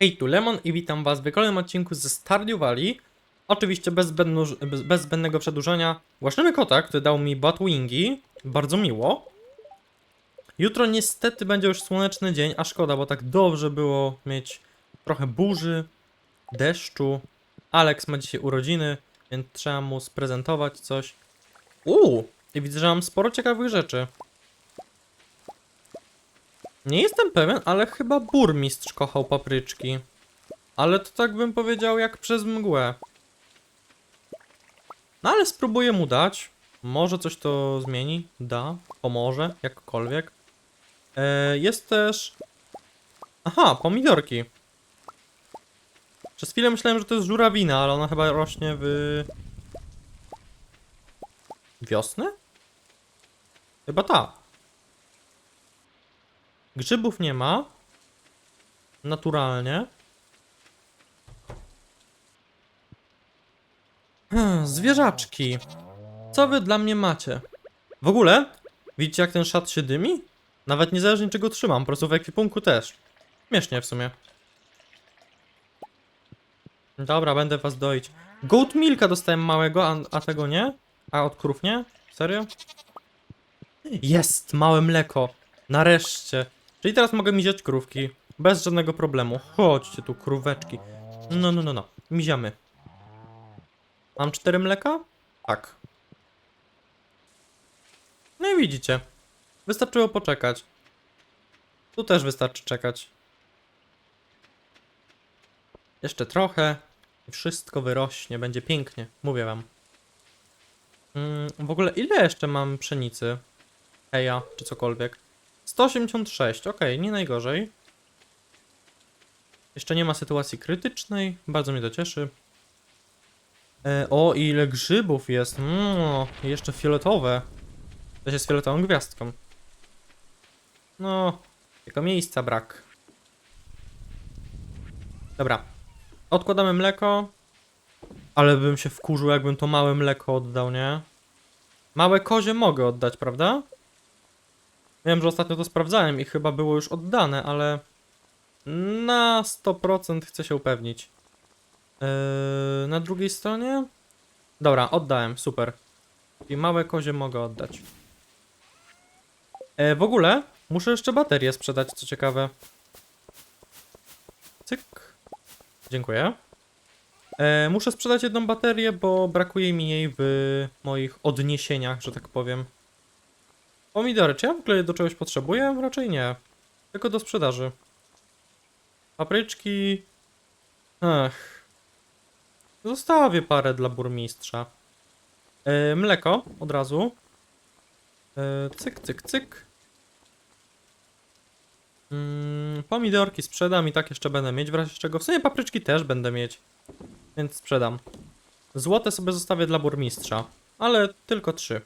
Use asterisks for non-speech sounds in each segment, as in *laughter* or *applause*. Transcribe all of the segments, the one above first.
Hej, tu Lemon i witam was w kolejnym odcinku ze Stardew Valley. Oczywiście bez, bez, bez zbędnego przedłużenia. Głaszczymy kota, który dał mi Batwingi. Bardzo miło. Jutro niestety będzie już słoneczny dzień, a szkoda, bo tak dobrze było mieć trochę burzy, deszczu. Alex ma dzisiaj urodziny, więc trzeba mu sprezentować coś. Uuu, i widzę, że mam sporo ciekawych rzeczy. Nie jestem pewien, ale chyba burmistrz kochał papryczki. Ale to tak bym powiedział jak przez mgłę. No ale spróbuję mu dać. Może coś to zmieni, da, pomoże, jakkolwiek. E, jest też... Aha, pomidorki. Przez chwilę myślałem, że to jest żurawina, ale ona chyba rośnie w... Wiosnę? Chyba tak. Grzybów nie ma. Naturalnie. Hmm, zwierzaczki. Co wy dla mnie macie? W ogóle? Widzicie jak ten szat się dymi? Nawet niezależnie czego trzymam, po prostu w ekwipunku też. Śmiesznie w sumie. Dobra, będę was doić. Goat milka dostałem małego, a, a tego nie? A od krów nie? Serio? Jest, małe mleko. Nareszcie. Czyli teraz mogę miziać krówki. Bez żadnego problemu. Chodźcie tu, króweczki. No, no, no, no. Miziamy. Mam cztery mleka? Tak. No i widzicie. Wystarczyło poczekać. Tu też wystarczy czekać. Jeszcze trochę. I wszystko wyrośnie. Będzie pięknie. Mówię wam. Mm, w ogóle ile jeszcze mam pszenicy? Heja, czy cokolwiek. 186, ok, nie najgorzej. Jeszcze nie ma sytuacji krytycznej, bardzo mnie to cieszy. E, o, ile grzybów jest. Mm, jeszcze fioletowe. To jest fioletową gwiazdką. No, tylko miejsca brak. Dobra. Odkładamy mleko. Ale bym się wkurzył, jakbym to małe mleko oddał, nie? Małe kozie mogę oddać, prawda? Wiem, że ostatnio to sprawdzałem i chyba było już oddane, ale na 100% chcę się upewnić. Yy, na drugiej stronie? Dobra, oddałem, super. I małe kozie mogę oddać. E, w ogóle muszę jeszcze baterię sprzedać, co ciekawe. Cyk. Dziękuję. E, muszę sprzedać jedną baterię, bo brakuje mi jej w moich odniesieniach, że tak powiem. Pomidory, czy ja w ogóle do czegoś potrzebuję? Raczej nie. Tylko do sprzedaży. Papryczki. Ech. Zostawię parę dla burmistrza. E, mleko od razu. E, cyk, cyk, cyk. Mm, pomidorki sprzedam i tak jeszcze będę mieć, w razie czego. W sumie papryczki też będę mieć. Więc sprzedam. Złote sobie zostawię dla burmistrza. Ale tylko trzy.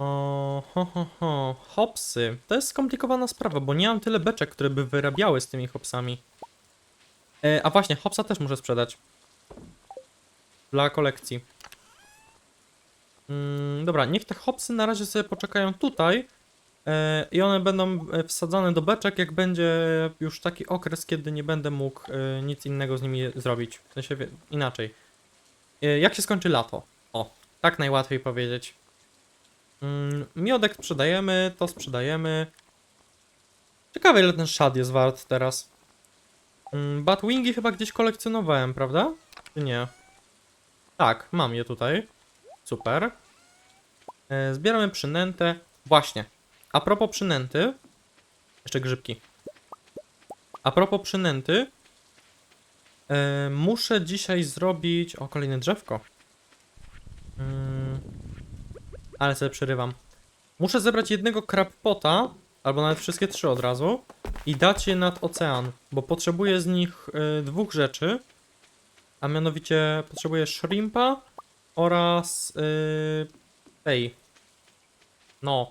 O, ho, ho, ho. Hopsy. To jest skomplikowana sprawa, bo nie mam tyle beczek, które by wyrabiały z tymi hopsami. E, a właśnie, hopsa też muszę sprzedać. Dla kolekcji. Mm, dobra, niech te hopsy na razie sobie poczekają tutaj. E, I one będą e, wsadzane do beczek, jak będzie już taki okres, kiedy nie będę mógł e, nic innego z nimi zrobić. W sensie inaczej. E, jak się skończy lato? O, tak najłatwiej powiedzieć. Mm, miodek sprzedajemy, to sprzedajemy. Ciekawe ile ten szad jest wart teraz. Mm, Batwingi chyba gdzieś kolekcjonowałem, prawda? Czy nie? Tak, mam je tutaj. Super. E, zbieramy przynętę. Właśnie. A propos przynęty. Jeszcze grzybki. A propos przynęty. E, muszę dzisiaj zrobić... O, kolejne drzewko. Ale sobie przerywam. Muszę zebrać jednego krabpota, albo nawet wszystkie trzy od razu, i dać je nad ocean, bo potrzebuję z nich y, dwóch rzeczy, a mianowicie potrzebuję shrimpa oraz y, tej, no,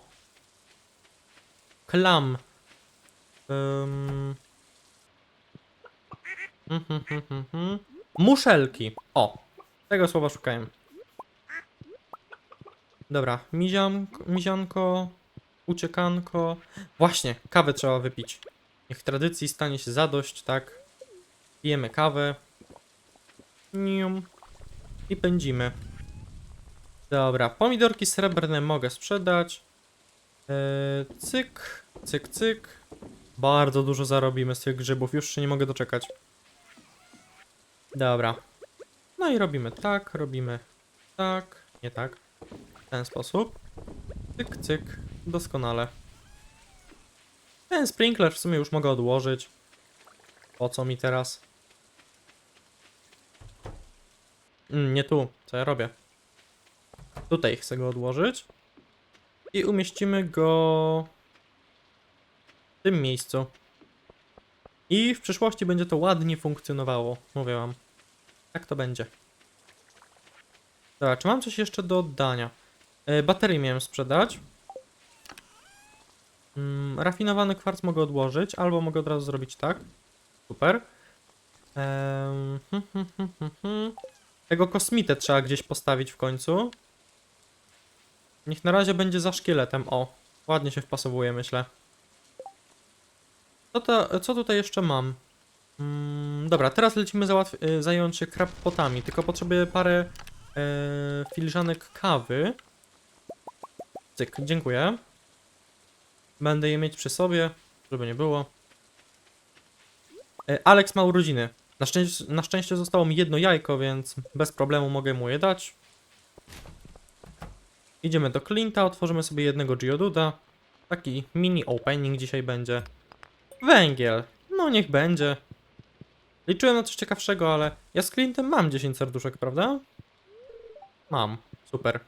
klam. Mhm, mhm, mhm. Muszelki. O, tego słowa szukałem. Dobra, mizianko, mizianko, uciekanko. Właśnie, kawę trzeba wypić. Niech tradycji stanie się zadość, tak? Pijemy kawę. Nium. I pędzimy. Dobra, pomidorki srebrne mogę sprzedać. Eee, cyk, cyk, cyk. Bardzo dużo zarobimy z tych grzybów, już się nie mogę doczekać. Dobra. No i robimy tak, robimy tak, nie tak. W ten sposób. Cyk, cyk. Doskonale. Ten sprinkler w sumie już mogę odłożyć. Po co mi teraz? Mm, nie tu. Co ja robię? Tutaj chcę go odłożyć. I umieścimy go w tym miejscu. I w przyszłości będzie to ładnie funkcjonowało. Mówię wam. Tak to będzie. Dobra, czy mam coś jeszcze do oddania? E, baterii miałem sprzedać. Mm, rafinowany kwarc mogę odłożyć, albo mogę od razu zrobić tak. Super. Hm, hm, hm. Tego kosmitę trzeba gdzieś postawić w końcu. Niech na razie będzie za szkieletem. O, ładnie się wpasowuje, myślę. Co, to, co tutaj jeszcze mam? Mm, dobra, teraz lecimy y, zająć się krabpotami, tylko potrzebuję parę e, filiżanek kawy. Cyk, dziękuję. Będę je mieć przy sobie, żeby nie było. E, Alex ma urodziny. Na szczęście, na szczęście zostało mi jedno jajko, więc bez problemu mogę mu je dać. Idziemy do Clint'a, otworzymy sobie jednego Geoduda. Taki mini opening dzisiaj będzie. Węgiel. No niech będzie. Liczyłem na coś ciekawszego, ale ja z Clintem mam 10 serduszek, prawda? Mam. Super.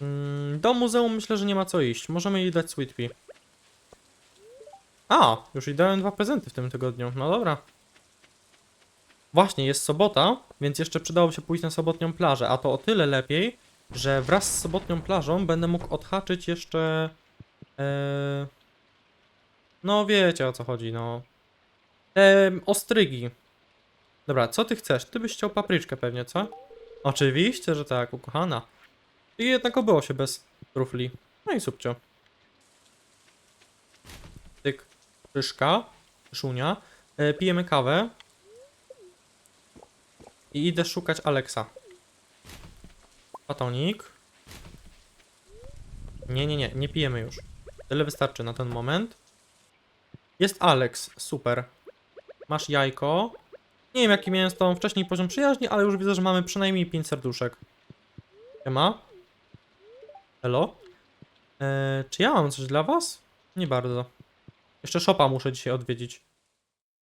Mm, Do muzeum myślę, że nie ma co iść. Możemy jej dać Sweet Pea. A, już jej dałem dwa prezenty w tym tygodniu. No dobra. Właśnie, jest sobota, więc jeszcze przydałoby się pójść na sobotnią plażę, a to o tyle lepiej, że wraz z sobotnią plażą będę mógł odhaczyć jeszcze... E... No wiecie o co chodzi, no. Te ostrygi. Dobra, co ty chcesz? Ty byś chciał papryczkę pewnie, co? Oczywiście, że tak, ukochana. I jednak obyło się bez trufli. No i subcio. Tyk. Szyszka. Szunia. E, pijemy kawę. I idę szukać Alexa. Batonik. Nie, nie, nie, nie pijemy już. Tyle wystarczy na ten moment. Jest Alex, super. Masz jajko. Nie wiem jaki miałem z tą wcześniej poziom przyjaźni, ale już widzę, że mamy przynajmniej 5 serduszek. Siema. Hello? Eee, czy ja mam coś dla was? Nie bardzo. Jeszcze szopa muszę dzisiaj odwiedzić.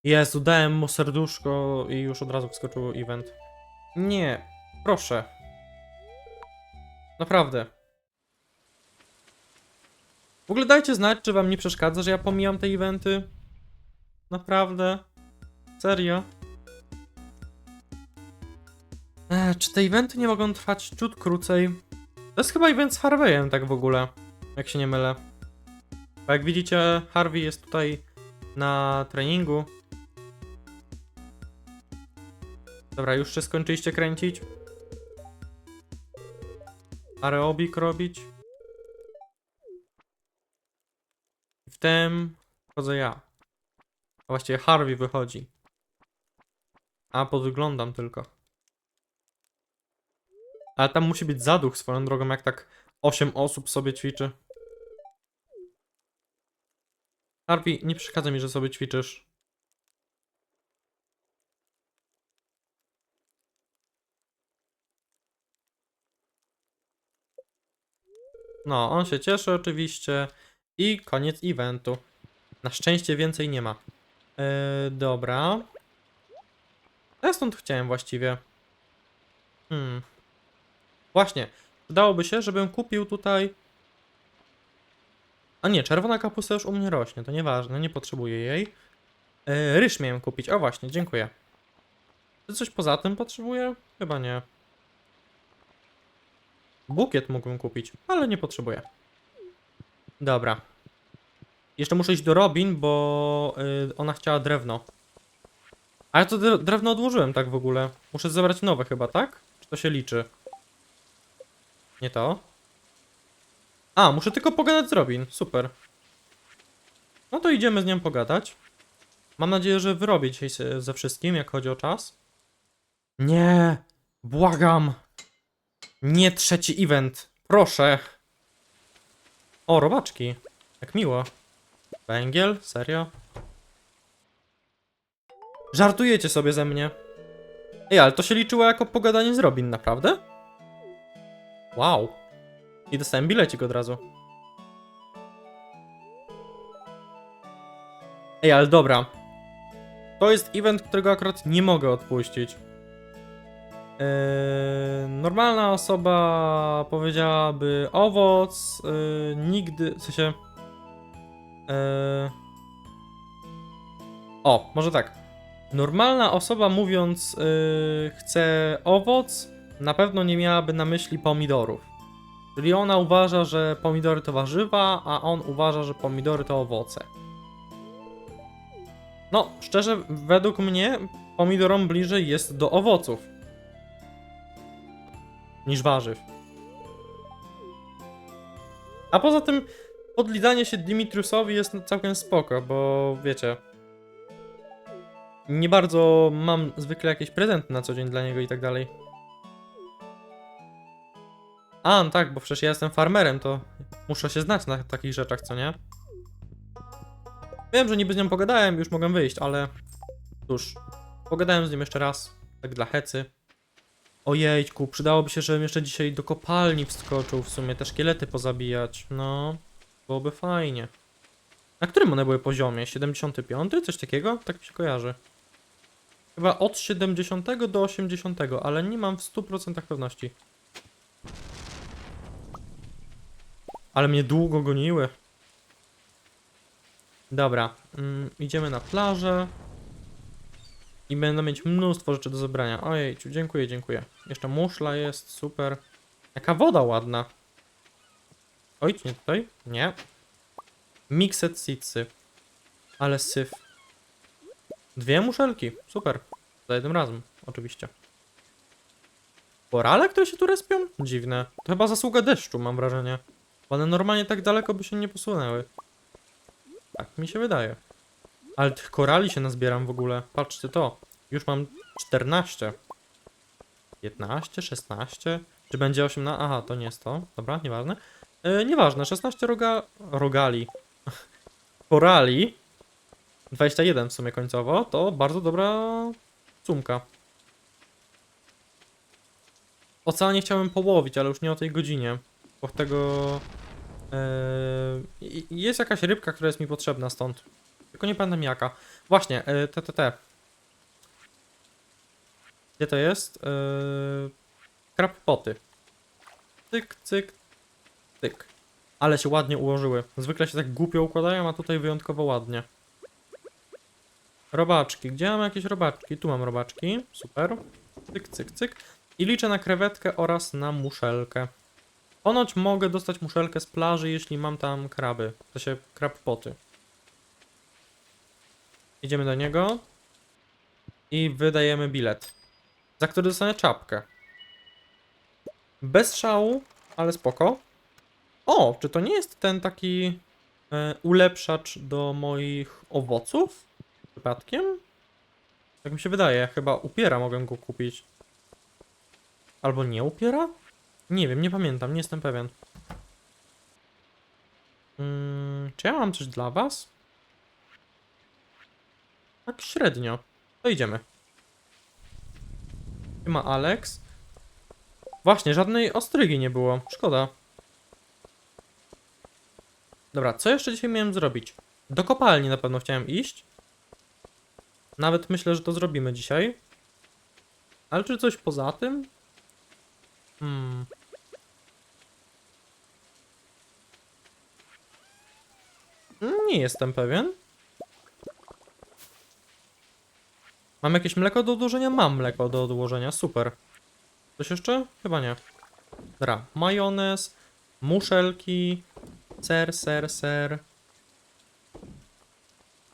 Jezu, dałem mu serduszko i już od razu wskoczył event. Nie, proszę. Naprawdę. W ogóle dajcie znać, czy wam nie przeszkadza, że ja pomijam te eventy. Naprawdę. Serio. Eee, czy te eventy nie mogą trwać ciut krócej? To jest chyba event z Harveyem, tak w ogóle. Jak się nie mylę. Bo jak widzicie, Harvey jest tutaj na treningu. Dobra, już się skończyliście kręcić? Areobik robić? Wtem wchodzę ja. A właściwie Harvey wychodzi. A, podglądam tylko. Ale tam musi być zaduch swoją drogą, jak tak 8 osób sobie ćwiczy. Harvey, nie przeszkadza mi, że sobie ćwiczysz. No, on się cieszy oczywiście. I koniec eventu. Na szczęście więcej nie ma. Yy, dobra. Ja stąd chciałem właściwie? Hmm. Właśnie. Przydałoby się, żebym kupił tutaj... A nie, czerwona kapusta już u mnie rośnie, to nieważne, nie potrzebuję jej. Yy, ryż miałem kupić, o właśnie, dziękuję. Czy coś poza tym potrzebuję? Chyba nie. Bukiet mógłbym kupić, ale nie potrzebuję. Dobra. Jeszcze muszę iść do Robin, bo y, ona chciała drewno. A ja to dre- drewno odłożyłem tak w ogóle. Muszę zebrać nowe chyba, tak? Czy to się liczy? Nie to? A, muszę tylko pogadać z Robin. Super. No to idziemy z nią pogadać. Mam nadzieję, że wyrobię dzisiaj ze wszystkim, jak chodzi o czas. Nie! Błagam! Nie trzeci event! Proszę! O, robaczki! Jak miło. Węgiel? Serio? Żartujecie sobie ze mnie. Ej, ale to się liczyło jako pogadanie z Robin, naprawdę? Wow. I dostałem bilecik od razu. Ej, ale dobra. To jest event, którego akurat nie mogę odpuścić. Eee, normalna osoba powiedziałaby owoc, eee, nigdy, w sensie... Eee, o, może tak. Normalna osoba mówiąc eee, chce owoc, na pewno nie miałaby na myśli pomidorów. Czyli ona uważa, że pomidory to warzywa, a on uważa, że pomidory to owoce. No, szczerze, według mnie pomidorom bliżej jest do owoców niż warzyw. A poza tym podlizanie się Dimitriusowi jest całkiem spoko, bo wiecie. Nie bardzo mam zwykle jakieś prezenty na co dzień dla niego i tak dalej. A, no tak, bo przecież ja jestem farmerem, to muszę się znać na takich rzeczach, co nie? Wiem, że niby z nią pogadałem, już mogę wyjść, ale cóż, pogadałem z nim jeszcze raz, tak dla hecy. Ojejku, przydałoby się, żebym jeszcze dzisiaj do kopalni wskoczył w sumie, te szkielety pozabijać, no, byłoby fajnie. Na którym one były poziomie? 75? Coś takiego? Tak mi się kojarzy. Chyba od 70 do 80, ale nie mam w 100% pewności. Ale mnie długo goniły. Dobra, mm, idziemy na plażę. I będę mieć mnóstwo rzeczy do zebrania. Ojejciu, dziękuję, dziękuję. Jeszcze muszla jest, super. Jaka woda ładna. Oj, nie tutaj? Nie. Mixed seedsy. Ale syf. Dwie muszelki, super. Za jednym razem, oczywiście. Korale, które się tu respią? Dziwne. To chyba zasługa deszczu, mam wrażenie. One normalnie tak daleko by się nie posunęły. Tak mi się wydaje. Ale tych korali się nazbieram w ogóle. Patrzcie to. Już mam 14. 15, 16. Czy będzie 18? Aha, to nie jest to. Dobra, nieważne. Yy, nieważne, 16 roga... rogali. *laughs* Korali. 21 w sumie końcowo. To bardzo dobra sumka. Oceanie chciałem połowić, ale już nie o tej godzinie. Bo tego... Yy, jest jakaś rybka, która jest mi potrzebna stąd. Tylko nie pamiętam jaka. Właśnie, yy, te. Gdzie to jest? Yy, krab poty. Tyk, cyk, tyk. Ale się ładnie ułożyły. Zwykle się tak głupio układają, a tutaj wyjątkowo ładnie. Robaczki. Gdzie mam jakieś robaczki? Tu mam robaczki. Super. Cyk, cyk, cyk. I liczę na krewetkę oraz na muszelkę. Ponoć mogę dostać muszelkę z plaży, jeśli mam tam kraby. To się krab poty. Idziemy do niego. I wydajemy bilet. Za który dostanę czapkę. Bez szału, ale spoko. O, czy to nie jest ten taki e, ulepszacz do moich owoców? Przypadkiem? Tak mi się wydaje, chyba upiera mogę go kupić. Albo nie upiera? Nie wiem, nie pamiętam, nie jestem pewien. Mm, czy ja mam coś dla was? Tak średnio. To idziemy. Nie ma Alex. Właśnie, żadnej ostrygi nie było. Szkoda. Dobra, co jeszcze dzisiaj miałem zrobić? Do kopalni na pewno chciałem iść. Nawet myślę, że to zrobimy dzisiaj. Ale czy coś poza tym? Hmm. Nie jestem pewien. Mam jakieś mleko do odłożenia? Mam mleko do odłożenia, super. Coś jeszcze? Chyba nie. Dobra, majonez, muszelki, ser, ser, ser.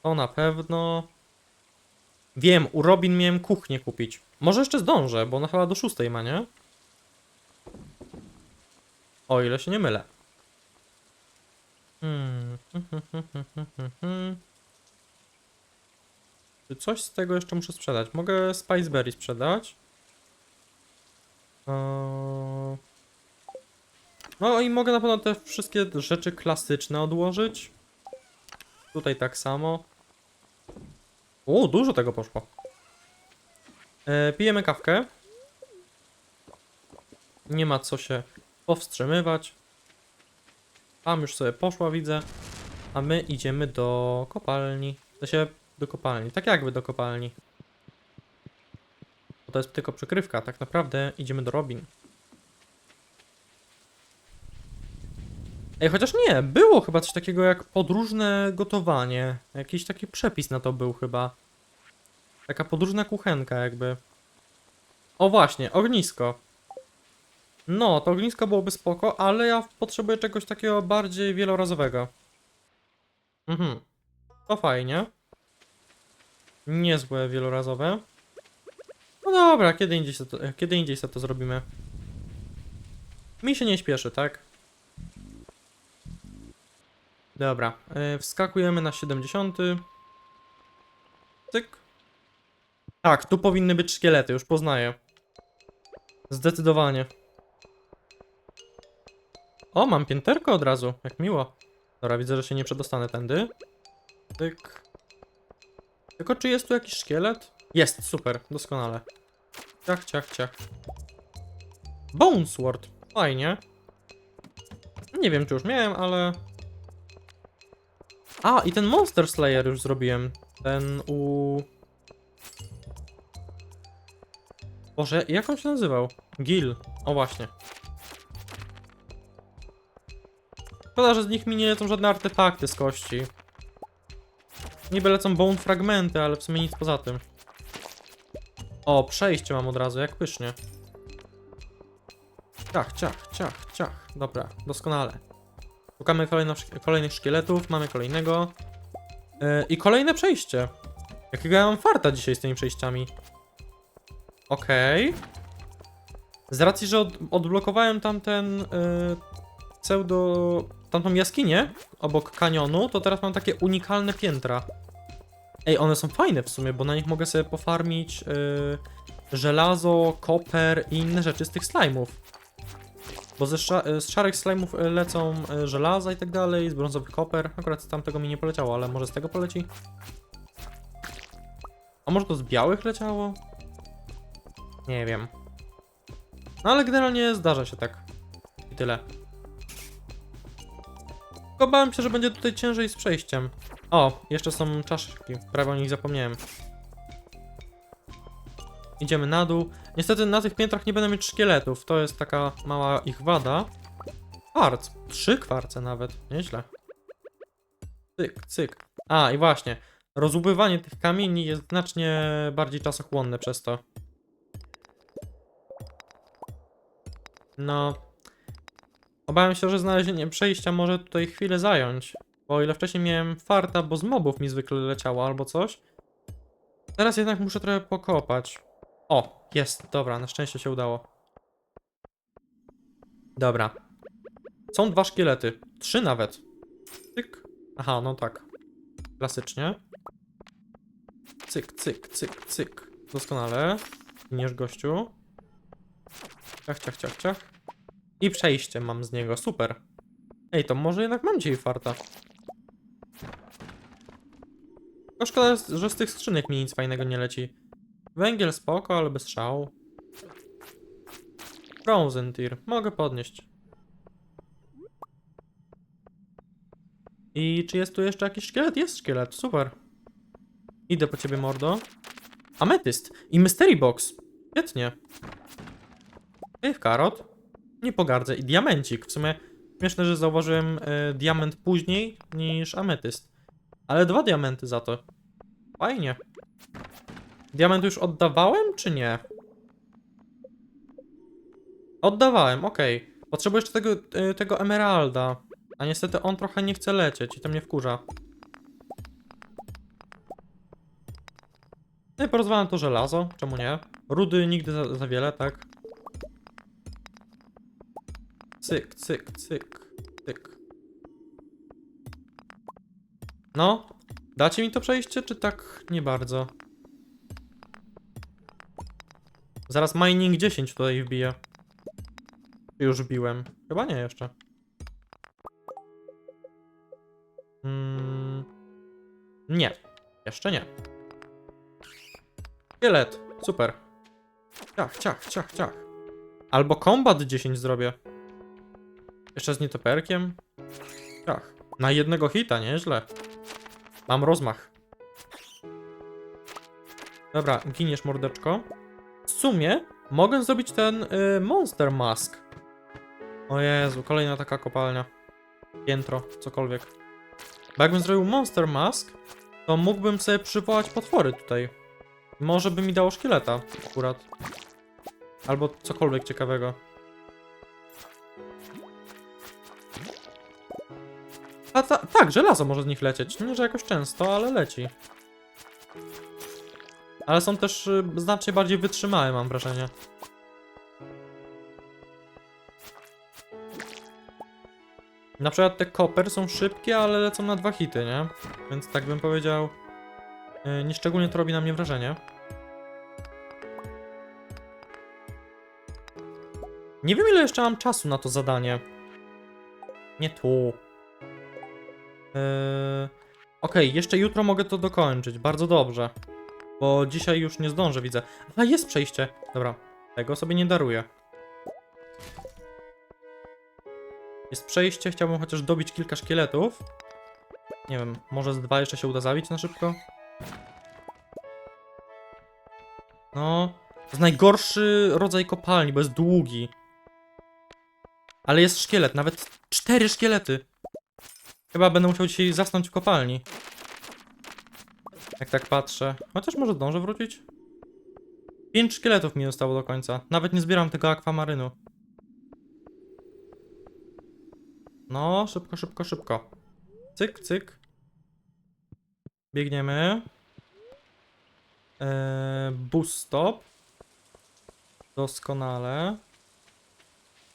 To na pewno. Wiem, u Robin miałem kuchnię kupić. Może jeszcze zdążę, bo ona chyba do szóstej ma, nie? O ile się nie mylę. Hmm. Czy coś z tego jeszcze muszę sprzedać? Mogę Spiceberry sprzedać. No i mogę na pewno te wszystkie rzeczy klasyczne odłożyć. Tutaj tak samo. O, dużo tego poszło. E, pijemy kawkę. Nie ma co się powstrzymywać. Tam już sobie poszła, widzę. A my idziemy do kopalni. To się do kopalni. Tak jakby do kopalni. Bo to jest tylko przykrywka. Tak naprawdę idziemy do Robin. Ej, chociaż nie, było chyba coś takiego jak podróżne gotowanie. Jakiś taki przepis na to był chyba. Taka podróżna kuchenka jakby. O właśnie, ognisko. No, to ognisko byłoby spoko, ale ja potrzebuję czegoś takiego bardziej wielorazowego. Mhm. To fajnie. Niezłe wielorazowe. No dobra, kiedy indziej, to, kiedy indziej to zrobimy. Mi się nie śpieszy, tak? Dobra, yy, wskakujemy na 70. Cyk. Tak, tu powinny być szkielety, już poznaję. Zdecydowanie. O, mam pięterko od razu, jak miło. Dobra, widzę, że się nie przedostanę tędy. Tyk. Tylko czy jest tu jakiś szkielet? Jest, super, doskonale. Ciach, ciach, ciach. Bone Sword, fajnie. Nie wiem, czy już miałem, ale... A, i ten Monster Slayer już zrobiłem. Ten u... Boże, jak on się nazywał? Gil. O właśnie. Szkoda, że z nich mi nie lecą żadne artefakty z kości. Niby lecą bone fragmenty, ale w sumie nic poza tym. O, przejście mam od razu, jak pysznie. Ciach, ciach, ciach, ciach. Dobra, doskonale. Szukamy kolejnych szkieletów, mamy kolejnego. Yy, I kolejne przejście. Jakiego ja mam farta dzisiaj z tymi przejściami. Okej. Z racji, że od, odblokowałem tamten yy, pseudo... tamtą jaskinię obok kanionu, to teraz mam takie unikalne piętra. Ej, one są fajne w sumie, bo na nich mogę sobie pofarmić yy, żelazo, koper i inne rzeczy z tych slime'ów. Bo ze sza z szarych slime'ów y, lecą y, żelaza i tak dalej, z brązowych koper. Akurat z tamtego mi nie poleciało, ale może z tego poleci? A może to z białych leciało? Nie wiem. No ale generalnie zdarza się tak. I tyle. Tylko bałem się, że będzie tutaj ciężej z przejściem. O, jeszcze są czaszki. Prawie o nich zapomniałem. Idziemy na dół. Niestety na tych piętrach nie będę mieć szkieletów. To jest taka mała ich wada. Kwarc. Trzy kwarce nawet. Nieźle. Cyk, cyk. A, i właśnie. Rozłubywanie tych kamieni jest znacznie bardziej czasochłonne przez to. No. Obawiam się, że znalezienie przejścia może tutaj chwilę zająć. Bo o ile wcześniej miałem farta, bo z mobów mi zwykle leciało albo coś. Teraz jednak muszę trochę pokopać. O, jest, dobra, na szczęście się udało. Dobra. Są dwa szkielety. Trzy nawet. Cyk. Aha, no tak. Klasycznie. Cyk, cyk, cyk, cyk. Doskonale. Giniesz gościu. Ciach, ciach, ciach, ciach. I przejście mam z niego, super. Ej, to może jednak mam dzisiaj farta. Tylko szkoda, że z tych skrzynek mi nic fajnego nie leci. Węgiel spoko, ale bez szału. Frozen Tear. Mogę podnieść. I czy jest tu jeszcze jakiś szkielet? Jest szkielet, super. Idę po ciebie, mordo. Ametyst i Mystery Box. Świetnie. Ej, karot. Nie pogardzę. I diamencik. W sumie śmieszne, że zauważyłem y, diament później niż ametyst. Ale dwa diamenty za to. Fajnie. Diament już oddawałem, czy nie? Oddawałem, okej. Potrzebuję jeszcze tego, y, tego emeralda. A niestety on trochę nie chce lecieć i to mnie wkurza. No i porozwalam to żelazo, czemu nie? Rudy nigdy za, za wiele, tak? Cyk, cyk, cyk, cyk. No, dacie mi to przejście, czy tak nie bardzo? Zaraz mining 10 tutaj wbiję. Czy Już wbiłem. Chyba nie jeszcze. Mm, nie. Jeszcze nie. Szkielet. Super. Ciach, ciach, ciach, ciach. Albo kombat 10 zrobię. Jeszcze z nietoperkiem. Ciach. Na jednego hita, nieźle. Mam rozmach. Dobra, giniesz mordeczko. W sumie mogę zrobić ten y, Monster Mask. O Jezu, kolejna taka kopalnia. Piętro, cokolwiek. Bo jakbym zrobił Monster Mask, to mógłbym sobie przywołać potwory tutaj. Może by mi dało szkieleta akurat. Albo cokolwiek ciekawego. A ta, tak, żelazo może z nich lecieć. Nie, że jakoś często, ale leci. Ale są też y, znacznie bardziej wytrzymałe, mam wrażenie. Na przykład te koper są szybkie, ale lecą na dwa hity, nie? Więc tak bym powiedział, yy, nieszczególnie to robi na mnie wrażenie. Nie wiem ile jeszcze mam czasu na to zadanie. Nie tu. Yy... Okej, jeszcze jutro mogę to dokończyć, bardzo dobrze. Bo dzisiaj już nie zdążę, widzę. A, jest przejście. Dobra, tego sobie nie daruję. Jest przejście, chciałbym chociaż dobić kilka szkieletów. Nie wiem, może z dwa jeszcze się uda zabić na szybko? No, to jest najgorszy rodzaj kopalni, bo jest długi. Ale jest szkielet, nawet cztery szkielety. Chyba będę musiał dzisiaj zasnąć w kopalni. Jak tak patrzę. Chociaż może zdążę wrócić? Pięć szkieletów mi zostało do końca. Nawet nie zbieram tego akwamarynu. No, szybko, szybko, szybko. Cyk, cyk. Biegniemy. Eee, stop. Doskonale.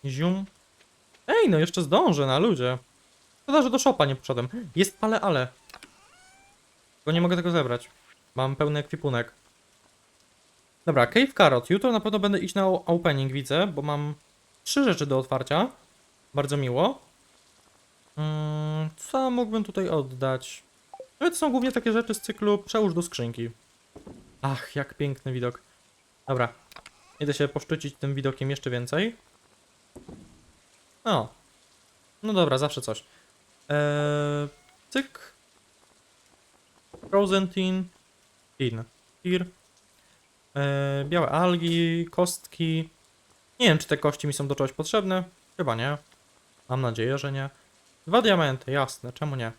Zium. Ej, no jeszcze zdążę na ludzie. Szkoda, że do szopa nie poszedłem. Jest pale ale. Tylko nie mogę tego zebrać. Mam pełny ekwipunek. Dobra, Cave Carrot. Jutro na pewno będę iść na opening, widzę, bo mam trzy rzeczy do otwarcia. Bardzo miło. Mm, co mógłbym tutaj oddać? No to są głównie takie rzeczy z cyklu przełóż do skrzynki. Ach, jak piękny widok. Dobra. Idę się poszczycić tym widokiem jeszcze więcej. O. No dobra, zawsze coś. Eee, cyk. Frozen tin. Tin. Tir. Eee, białe algi, kostki. Nie wiem, czy te kości mi są do czegoś potrzebne. Chyba nie. Mam nadzieję, że nie. Dwa diamenty, jasne, czemu nie?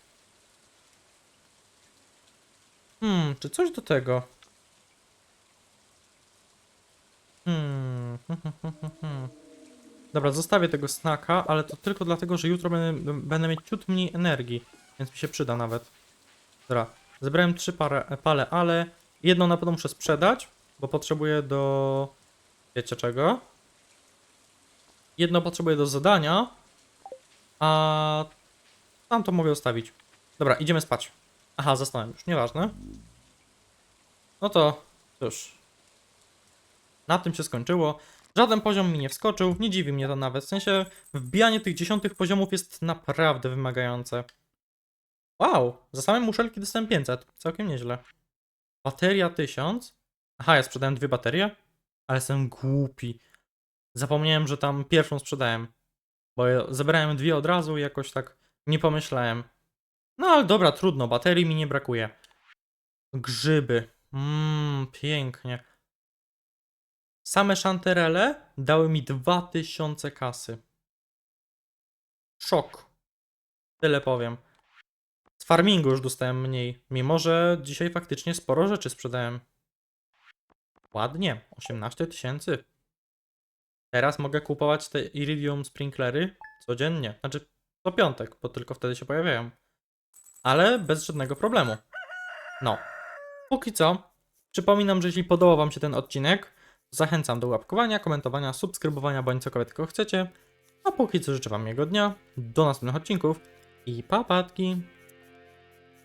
Hmm, czy coś do tego? Hmm. *laughs* Dobra, zostawię tego snaka, ale to tylko dlatego, że jutro będę, będę mieć ciut mniej energii, więc mi się przyda nawet. Dobra, zebrałem trzy parę, pale, ale jedną na pewno muszę sprzedać, bo potrzebuję do... wiecie czego? Jedno potrzebuję do zadania, a tam to mogę zostawić. Dobra, idziemy spać. Aha, zasnąłem już, nieważne. No to, cóż. Na tym się skończyło. Żaden poziom mi nie wskoczył, nie dziwi mnie to nawet. W sensie, wbijanie tych dziesiątych poziomów jest naprawdę wymagające. Wow, za same muszelki dostałem 500. Całkiem nieźle. Bateria 1000. Aha, ja sprzedałem dwie baterie? Ale jestem głupi. Zapomniałem, że tam pierwszą sprzedałem. Bo zebrałem dwie od razu i jakoś tak nie pomyślałem. No ale dobra, trudno, baterii mi nie brakuje. Grzyby. Mmm, pięknie. Same szanterele dały mi 2000 kasy. Szok. Tyle powiem. Z farmingu już dostałem mniej, mimo że dzisiaj faktycznie sporo rzeczy sprzedałem. Ładnie, 18 tysięcy. Teraz mogę kupować te Iridium Sprinklery codziennie. Znaczy co piątek, bo tylko wtedy się pojawiają. Ale bez żadnego problemu. No. Póki co, przypominam, że jeśli podobał Wam się ten odcinek, zachęcam do łapkowania, komentowania, subskrybowania, bądź cokolwiek tylko chcecie. A póki co życzę Wam miłego dnia, do następnych odcinków i papatki.